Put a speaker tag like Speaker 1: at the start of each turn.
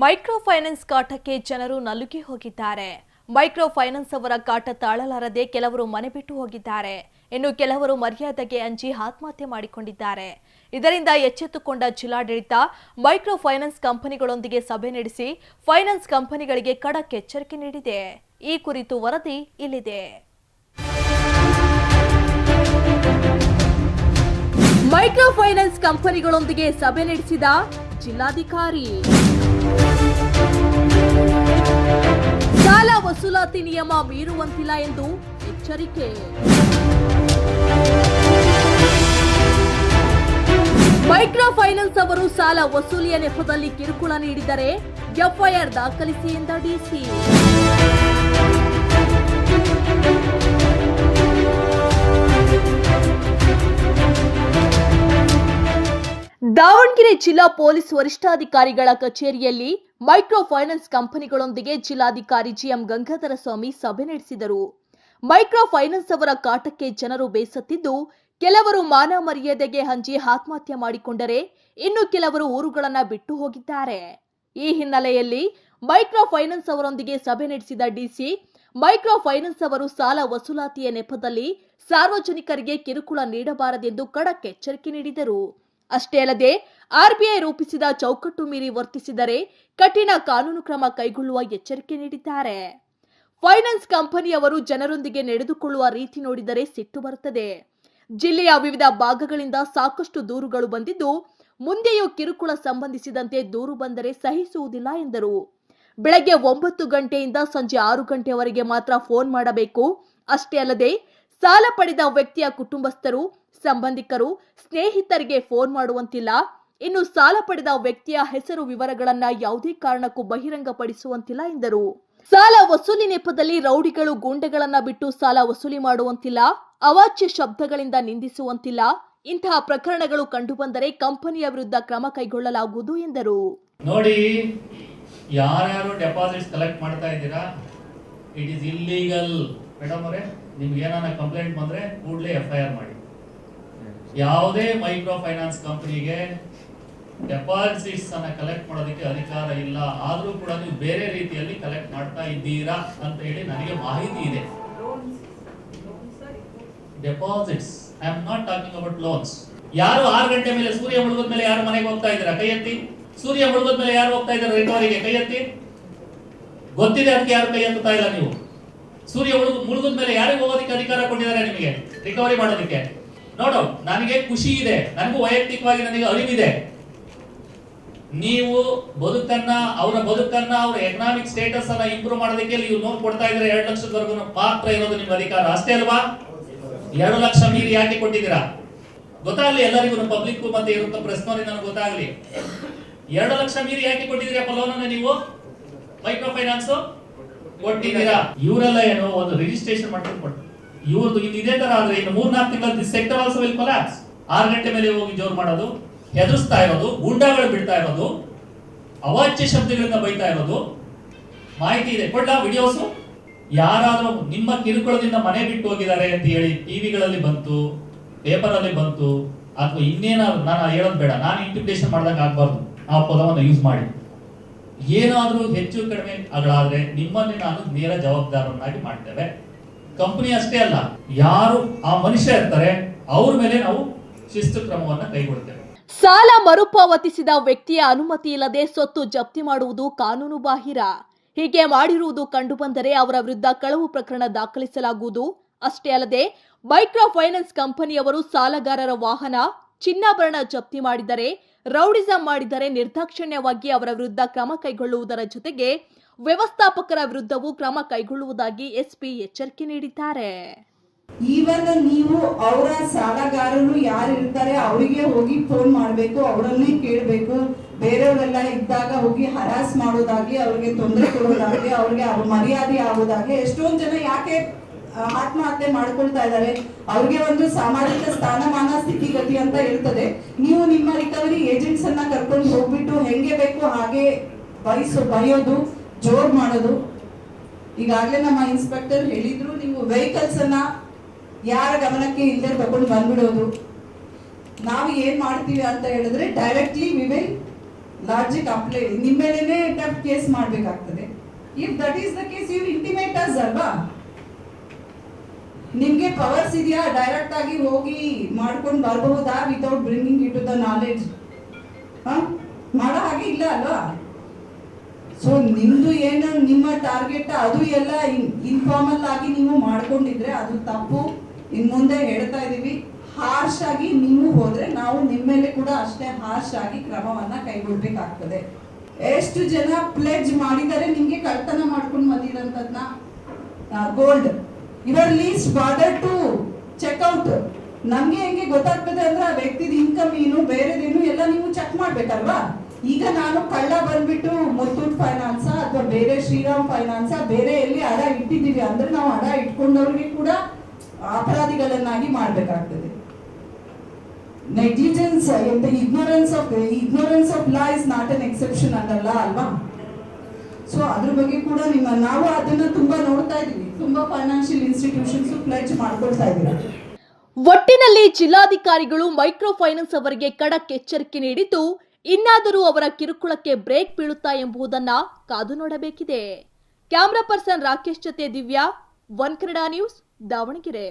Speaker 1: Micro finance ಕಾಟಕ್ಕೆ ಜನರು ನಲುಗಿ ಹೋಗಿದ್ದಾರೆ. Micro finance ಅವರ ಕಾಟ ತಾಳಲಾರದೆ ಕೆಲವರು ಮನೆ ಬಿಟ್ಟು ಹೋಗಿದ್ದಾರೆ. ಇನ್ನು ಕೆಲವರು ಮರ್ಯಾದೆಗೆ ಅಂಜಿ ಆತ್ಮಹತ್ಯೆ ಮಾಡಿಕೊಂಡಿದ್ದಾರೆ. ಇದರಿಂದ ಎಚ್ಚೆತ್ತುಕೊಂಡ ಜಿಲ್ಲಾಡಳಿತ ಮೈಕ್ರೋ ಫೈನಾನ್ಸ್ ಕಂಪನಿಗಳೊಂದಿಗೆ ಸಭೆ ನಡೆಸಿ ಫೈನಾನ್ಸ್ ಕಂಪನಿಗಳಿಗೆ ಖಡಕ್ ಎಚ್ಚರಿಕೆ ನೀಡಿದೆ. ಈ ಕುರಿತು ವರದಿ ಇಲ್ಲಿದೆ. ಮೈಕ್ರೋ ಫೈನಾನ್ಸ್ ಕಂಪನಿಗಳೊಂದಿಗೆ ಸಭೆ ನಡೆಸಿದ ಜಿಲ್ಲಾಧಿಕಾರಿ ಸಾಲ ವಸೂಲಾತಿ ನಿಯಮ ಮೀರುವಂತಿಲ್ಲ ಎಂದು ಎಚ್ಚರಿಕೆ. ಮೈಕ್ರೋ ಫೈನಾನ್ಸ್ ಅವರು ಸಾಲ ವಸೂಲಿಯ ನೆಪದಲ್ಲಿ ಕಿರುಕುಳ ನೀಡಿದರೆ ಎಫ್ಐಆರ್ ದಾಖಲಿಸಿ ಎಂದ ಡಿಸಿ. ದಾವಣಗೆರೆ ಜಿಲ್ಲಾ ಪೊಲೀಸ್ ವರಿಷ್ಠಾಧಿಕಾರಿಗಳ ಕಚೇರಿಯಲ್ಲಿ ಮೈಕ್ರೋ ಫೈನಾನ್ಸ್ ಕಂಪನಿಗಳೊಂದಿಗೆ ಜಿಲ್ಲಾಧಿಕಾರಿ ಜಿಎಂ ಗಂಗಾಧರ ಸ್ವಾಮಿ ಸಭೆ ನಡೆಸಿದರು. ಮೈಕ್ರೋ ಫೈನಾನ್ಸ್ ಅವರ ಕಾಟಕ್ಕೆ ಜನರು ಬೇಸತ್ತಿದ್ದು, ಕೆಲವರು ಮಾನ ಮರ್ಯಾದೆಗೆ ಹಂಚಿ ಆತ್ಮಹತ್ಯೆ ಮಾಡಿಕೊಂಡರೆ ಇನ್ನು ಕೆಲವರು ಊರುಗಳನ್ನ ಬಿಟ್ಟು ಹೋಗಿದ್ದಾರೆ. ಈ ಹಿನ್ನೆಲೆಯಲ್ಲಿ ಮೈಕ್ರೋ ಫೈನಾನ್ಸ್ ಅವರೊಂದಿಗೆ ಸಭೆ ನಡೆಸಿದ ಡಿಸಿ ಮೈಕ್ರೋ ಫೈನಾನ್ಸ್ ಅವರು ಸಾಲ ವಸೂಲಾತಿಯ ನೆಪದಲ್ಲಿ ಸಾರ್ವಜನಿಕರಿಗೆ ಕಿರುಕುಳ ನೀಡಬಾರದೆಂದು ಖಡಕ್ ಎಚ್ಚರಿಕೆ ನೀಡಿದರು. ಅಷ್ಟೇ ಅಲ್ಲದೆ ಆರ್ಬಿಐ ರೂಪಿಸಿದ ಚೌಕಟ್ಟು ಮೀರಿ ವರ್ತಿಸಿದರೆ ಕಠಿಣ ಕಾನೂನು ಕ್ರಮ ಕೈಗೊಳ್ಳುವ ಎಚ್ಚರಿಕೆ ನೀಡಿದ್ದಾರೆ. ಫೈನಾನ್ಸ್ ಕಂಪನಿಯವರು ಜನರೊಂದಿಗೆ ನಡೆದುಕೊಳ್ಳುವ ರೀತಿ ನೋಡಿದರೆ ಸಿಟ್ಟು ಬರುತ್ತದೆ. ಜಿಲ್ಲೆಯ ವಿವಿಧ ಭಾಗಗಳಿಂದ ಸಾಕಷ್ಟು ದೂರುಗಳು ಬಂದಿದ್ದು, ಮುಂದೆಯೂ ಕಿರುಕುಳ ಸಂಬಂಧಿಸಿದಂತೆ ದೂರು ಬಂದರೆ ಸಹಿಸುವುದಿಲ್ಲ ಎಂದರು. ಬೆಳಗ್ಗೆ ಒಂಬತ್ತು ಗಂಟೆಯಿಂದ ಸಂಜೆ ಆರು ಗಂಟೆಯವರೆಗೆ ಮಾತ್ರ ಫೋನ್ ಮಾಡಬೇಕು. ಅಷ್ಟೇ ಅಲ್ಲದೆ ಸಾಲ ಪಡೆದ ವ್ಯಕ್ತಿಯ ಕುಟುಂಬಸ್ಥರು, ಸಂಬಂಧಿಕರು, ಸ್ನೇಹಿತರಿಗೆ ಫೋನ್ ಮಾಡುವಂತಿಲ್ಲ. ಇನ್ನು ಸಾಲ ಪಡೆದ ವ್ಯಕ್ತಿಯ ಹೆಸರು ವಿವರಗಳನ್ನ ಯಾವುದೇ ಕಾರಣಕ್ಕೂ ಬಹಿರಂಗಪಡಿಸುವಂತಿಲ್ಲ ಎಂದರು. ಸಾಲ ವಸೂಲಿ ನೆಪದಲ್ಲಿ ರೌಡಿಗಳು ಗೂಂಡೆಗಳನ್ನ ಬಿಟ್ಟು ಸಾಲ ವಸೂಲಿ ಮಾಡುವಂತಿಲ್ಲ. ಅವಾಚ್ಯ ಶಬ್ದಗಳಿಂದ ನಿಂದಿಸುವಂತಿಲ್ಲ. ಇಂತಹ ಪ್ರಕರಣಗಳು ಕಂಡುಬಂದರೆ ಕಂಪನಿಯ ವಿರುದ್ಧ ಕ್ರಮ ಕೈಗೊಳ್ಳಲಾಗುವುದು ಎಂದರು.
Speaker 2: ನೋಡಿ, ಯಾರ್ಯಾರು ಡೆಪಾಸಿಟ್ ಕಲೆಕ್ಟ್ ಮಾಡ್ತಾ ಇದ್ದೀರಾ? ಇಟ್ ಇಸ್ ಇಲ್ಲೀಗಲ್ ಮೇಡಮ್ ಅವರೇ ನಿಮ್ಗೆ ಏನಾನ ಕಂಪ್ಲೇಂಟ್ ಬಂದ್ರೆ ಕೂಡಲೇ ಎಫ್ ಐ ಆರ್ ಮಾಡಿ. ಯಾವುದೇ ಮೈಕ್ರೋ ಫೈನಾನ್ಸ್ ಕಂಪನಿಗೆ ಡೆಪಾಸಿಟ್ಸ್ ಅನ್ನ ಕಲೆಕ್ಟ್ ಮಾಡೋದಕ್ಕೆ ಅಧಿಕಾರ ಇಲ್ಲ. ಆದರೂ ಕೂಡ ನೀವು ಬೇರೆ ರೀತಿಯಲ್ಲಿ ಕಲೆಕ್ಟ್ ಮಾಡ್ತಾ ಇದ್ದೀರಾ ಅಂತ ಹೇಳಿ ನನಗೆ ಮಾಹಿತಿ ಇದೆ. Deposits I am not talking about loans ಯಾರು ಆರು ಗಂಟೆ ಮೇಲೆ ಸೂರ್ಯ ಮುಳುಗದ ಮೇಲೆ ಯಾರು ಮನೆಗೆ ಹೋಗ್ತಾ ಇದ್ದೀರಾ? ಕೈ ಎತ್ತಿ. ಸೂರ್ಯ ಮುಳುಗದ ಮೇಲೆ ಯಾರು ಹೋಗ್ತಾ ಇದ್ದಾರೆ ರಿಕವರಿಗೆ ಕೈ ಎತ್ತಿ. ಗೊತ್ತಿದೆ ಅದಕ್ಕೆ ಯಾರು ಕೈ ಎತ್ತುತ್ತಾ ಇಲ್ಲ ನೀವು? ಸೂರ್ಯ ಉಳಿದು ಮುಳುಗದ ಮೇಲೆ ಯಾರಿಗೆ ಹೋಗೋದಕ್ಕೆ ಅಧಿಕಾರ ಕೊಟ್ಟಿದ್ದಾರೆ ನಿಮಗೆ? ರಿಕವರಿ ಮಾಡೋದಕ್ಕೆ. ನೋಡು, ನನಗೆ ಖುಷಿ ಇದೆ. ನನಗೂ ವೈಯಕ್ತಿಕವಾಗಿ ನನಗೆ ಅರಿವಿದೆ. ನೀವು ಬದುಕನ್ನ, ಅವರ ಬದುಕನ್ನ, ಅವರ ಎಕನಾಮಿಕ್ ಸ್ಟೇಟಸ್ ಅನ್ನ ಇಂಪ್ರೂವ್ ಮಾಡೋದಕ್ಕೆ ನೀವು ಲೋನ್ ಕೊಡ್ತಾ ಇದ್ರೆ ಎರಡು ಲಕ್ಷದವರೆಗೂ ಮಾತ್ರ ಇರೋದು ನಿಮ್ಗೆ ಅಧಿಕಾರ. ಅಷ್ಟೇ ಅಲ್ವಾ? ಎರಡು ಲಕ್ಷ ಮೀರಿ ಯಾಕೆ ಕೊಟ್ಟಿದ್ದೀರಾ? ಗೊತ್ತಾಗ್ಲಿ ಎಲ್ಲರಿಗೂ ಪಬ್ಲಿಕ್ ಮತ್ತೆ ಇರುವಂತ ಪ್ರಶ್ನೆ ನನಗೆ ಗೊತ್ತಾಗ್ಲಿ ಎರಡು ಲಕ್ಷ ಮೀರಿ ಯಾಕೆ ಕೊಟ್ಟಿದ್ದೀರಪ್ಪ ಲೋನ್ ನೀವು? ಮೈಕ್ರೋ ಫೈನಾನ್ಸ್ ಕೊಟ್ಟಿದ್ದೀರಾ? ಇವರೆಲ್ಲ ಏನು ಒಂದು ರಿಜಿಸ್ಟ್ರೇಷನ್ ಮಾಡ್ಕೊಂಡು ಕೊಟ್ಟು ಇವ್ರದ್ದು ಇದು ಇದೇ ತರ ಆದ್ರೆ ಇನ್ನು ಮೂರ್ನಾಲ್ಕು ತಿಂಗಳ ಸೆಕ್ಟರ್ ಆಲ್ಸೋ ವಿಲ್ ಕೊಲಾಪ್ಸ್ ಆರು ಗಂಟೆ ಮೇಲೆ ಹೋಗಿ ಜೋರ್ ಮಾಡೋದು, ಹೆದರ್ಸ್ತಾ ಇರೋದು, ಗುಂಡಾಗಳು ಬಿಡ್ತಾ ಇರೋದು, ಅವಾಚ್ಯ ಶಬ್ದಗಳಿಂದ ಬೈತಾ ಇರೋದು. ಮಾಹಿತಿ ಇದೆ. ಕೊಡ್ಲಾ ವಿಡಿಯೋಸು ಯಾರಾದ್ರೂ ನಿಮ್ಮ ಕಿರುಕುಳದಿಂದ ಮನೆ ಬಿಟ್ಟು ಹೋಗಿದ್ದಾರೆ ಅಂತ ಹೇಳಿ ಟಿವಿಗಳಲ್ಲಿ ಬಂತು ಪೇಪರ್ ಅಲ್ಲಿ ಬಂತು, ಅಥವಾ ಇನ್ನೇನಾದ್ರು, ನಾನು ಹೇಳೋದು ಬೇಡ. ನಾನು ಇಂಟಿಮಿಡೇಷನ್ ಮಾಡ್ದಂಗೆ ಆಗ್ಬಾರ್ದು. ಆ ಪದವನ್ನು ಯೂಸ್ ಮಾಡಿ. ಏನಾದ್ರೂ ಹೆಚ್ಚು ಕಡಿಮೆ ಅಗಳಾದ್ರೆ ನಿಮ್ಮಲ್ಲಿ ನಾನು ನೇರ ಜವಾಬ್ದಾರನ್ನಾಗಿ ಮಾಡ್ತೇವೆ. ಕಂಪನಿ ಅಷ್ಟೇ ಅಲ್ಲ, ಯಾರು ಆ ಮನುಷ್ಯ ಇರ್ತಾರೆ, ಅವ್ರ ಮೇಲೆ ನಾವು ಶಿಸ್ತು ಕ್ರಮವನ್ನ ಕೈಗೊಳ್ತೇವೆ.
Speaker 1: ಸಾಲ ಮರುಪಾವತಿಸಿದ ವ್ಯಕ್ತಿಯ ಅನುಮತಿ ಇಲ್ಲದೆ ಸೊತ್ತು ಜಪ್ತಿ ಮಾಡುವುದು ಕಾನೂನು ಬಾಹಿರ ಹೀಗೆ ಮಾಡಿರುವುದು ಕಂಡುಬಂದರೆ ಅವರ ವಿರುದ್ಧ ಕಳವು ಪ್ರಕರಣ ದಾಖಲಿಸಲಾಗುವುದು. ಅಷ್ಟೇ ಅಲ್ಲದೆ, ಮೈಕ್ರೋ ಫೈನಾನ್ಸ್ ಕಂಪನಿಯವರು ಸಾಲಗಾರರ ವಾಹನ, ಚಿನ್ನಾಭರಣ ಜಪ್ತಿ ಮಾಡಿದರೆ ರೌಡಿಸಂ ಮಾಡಿದರೆ ನಿರ್ದಾಕ್ಷಿಣ್ಯವಾಗಿ ಅವರ ವಿರುದ್ಧ ಕ್ರಮ ಕೈಗೊಳ್ಳುವುದರ ಜೊತೆಗೆ ವ್ಯವಸ್ಥಾಪಕರ ವಿರುದ್ಧವೂ ಕ್ರಮ ಕೈಗೊಳ್ಳುವುದಾಗಿ ಎಸ್ಪಿ ಎಚ್ಚರಿಕೆ ನೀಡಿದ್ದಾರೆ.
Speaker 3: ಈವನ್ ನೀವು ಅವರ ಸಾಲಗಾರರು ಯಾರು ಇರ್ತಾರೆ ಅವರಿಗೆ ಹೋಗಿ ಫೋನ್ ಮಾಡಬೇಕು, ಅವರನ್ನೇ ಕೇಳಬೇಕು. ಬೇರೆಯವರೆಲ್ಲ ಇದ್ದಾಗ ಹೋಗಿ ಹರಾಸ್ ಮಾಡೋದಾಗಿ ಅವ್ರಿಗೆ ತೊಂದರೆ ಕೊಡೋದಾಗಿ ಅವ್ರಿಗೆ ಅವ್ರ ಮರ್ಯಾದೆ ಆಗೋದಾಗಿ ಎಷ್ಟೊಂದು ಜನ ಯಾಕೆ ಆತ್ಮಹತ್ಯೆ ಮಾಡ್ಕೊಳ್ತಾ ಇದ್ದಾರೆ. ಅವ್ರಿಗೆ ಒಂದು ಸಾಮಾಜಿಕ ಸ್ಥಾನಮಾನ, ಸ್ಥಿತಿಗತಿ ಅಂತ ಇರ್ತದೆ. ನೀವು ನಿಮ್ಮ ರಿಕವರಿ ಏಜೆಂಟ್ಸ್ ಅನ್ನ ಕರ್ಕೊಂಡು ಹೋಗ್ಬಿಟ್ಟು ಹೆಂಗೆ ಬೇಕು ಹಾಗೆ ಬಯಸು ಬಯೋದು ಜೋರ್ ಮಾಡೋದು. ಈಗಾಗಲೇ ನಮ್ಮ ಇನ್ಸ್ಪೆಕ್ಟರ್ ಹೇಳಿದ್ರು, ನೀವು ವೆಹಿಕಲ್ಸ್ ಅನ್ನ ಯಾರ ಗಮನಕ್ಕೆ ಇಲ್ಲದೆ ತಗೊಂಡು ಬಂದ್ಬಿಡೋದು. ನಾವು ಏನ್ ಮಾಡ್ತೀವಿ ಅಂತ ಹೇಳಿದ್ರೆ directly we will largely apply ನಿಮ್ಮ ಮೇಲೇನೆ ಕೇಸ್ ಮಾಡ್ಬೇಕಾಗ್ತದೆ. If that is the case you intimate us ಅಲ್ವಾ? ನಿಮ್ಗೆ ಪವರ್ಸ್ ಇದೆಯಾ? ಡೈರೆಕ್ಟ್ ಆಗಿ ಹೋಗಿ ಮಾಡ್ಕೊಂಡು ಬರಬಹುದಾ without bringing it to the knowledge ಮಾಡೋ ಹಾಗೆ ಇಲ್ಲ ಅಲ್ವಾ? ಸೊ ನಿಮ್ದು ಏನು ನಿಮ್ಮ ಟಾರ್ಗೆಟ್ ಅದು ಎಲ್ಲ ಇನ್ಫಾರ್ಮಲ್ ಆಗಿ ನೀವು ಮಾಡ್ಕೊಂಡಿದ್ರೆ ಅದು ತಪ್ಪು. ಇನ್ ಮುಂದೆ ಹೇಳ್ತಾ ಇದೀವಿ ಹಾರ್ಶ್ ಆಗಿ ನೀವು ಹೋದ್ರೆ ನಾವು ನಿಮ್ಮ ಮೇಲೆ ಕೂಡ ಅಷ್ಟೇ ಹಾರ್ಶ್ ಆಗಿ ಕ್ರಮವನ್ನ ಕೈಗೊಳ್ಬೇಕಾಗ್ತದೆ. ಎಷ್ಟು ಜನ ಪ್ಲೆಜ್ ಮಾಡಿದರೆ ನಿಮ್ಗೆ ಕಳ್ತನ ಮಾಡ್ಕೊಂಡು ಬಂದಿರೋಂಥದ್ನ? Gold least border to check out ನಮ್ಗೆ ಹೆಂಗೆ ಗೊತ್ತಾಗ್ತದೆ ಅಂದ್ರೆ ಆ ವ್ಯಕ್ತಿದ ಇನ್ಕಮ್ ಏನು, ಬೇರೆದೇನು ಎಲ್ಲ ನೀವು ಚೆಕ್ ಮಾಡ್ಬೇಕಲ್ವಾ? ಈಗ ನಾನು ಕಳ್ಳ ಬಂದ್ಬಿಟ್ಟು ಮುತ್ತೂಟ್ ಫೈನಾನ್ಸ್ ಅಥವಾ ಬೇರೆ ಶ್ರೀರಾಮ್ ಫೈನಾನ್ಸ್ ಬೇರೆ ಎಲ್ಲಿ ಹಣ ಇಟ್ಟಿದ್ದೀವಿ ಅಂದ್ರೆ ನಾವು ಹಣ ಇಟ್ಕೊಂಡವ್ರಿಗೆ ಕೂಡ ಅಪರಾಧಿಗಳನ್ನಾಗಿ ಮಾಡ್ಬೇಕಾಗ್ತದೆ. Negligence ignorance of ignorance of law is not an exception ಅನ್ನಲ್ಲ ಅಲ್ವಾ? ಸೊ ಅದ್ರ ಬಗ್ಗೆ ಕೂಡ ನಿಮ್ಮ, ನಾವು ಅದನ್ನ ತುಂಬಾ ನೋಡ್ತಾ ಇದೀವಿ ತುಂಬಾ ಫೈನಾನ್ಷಿಯಲ್ ಇನ್ಸ್ಟಿಟ್ಯೂಷನ್ಸ್ ಪ್ಲೆಜ್ ಮಾಡ್ಕೊಳ್ತಾ ಇದ್ದೀರಾ
Speaker 1: ಒಟ್ಟಿನಲ್ಲಿ ಜಿಲ್ಲಾಧಿಕಾರಿಗಳು ಮೈಕ್ರೋ ಫೈನಾನ್ಸ್ ಅವರಿಗೆ ಖಡಕ್ ಎಚ್ಚರಿಕೆ ನೀಡಿದ್ದು, ಇನ್ನಾದರೂ ಅವರ ಕಿರುಕುಳಕ್ಕೆ ಬ್ರೇಕ್ ಬೀಳುತ್ತಾ ಎಂಬುದನ್ನ ಕಾದು ನೋಡಬೇಕಿದೆ. ಕ್ಯಾಮ್ರಾ ಪರ್ಸನ್ ರಾಕೇಶ್ ಜೊತೆ ದಿವ್ಯಾ, ಒನ್ ಕನ್ನಡ ನ್ಯೂಸ್, ದಾವಣಗೆರೆ.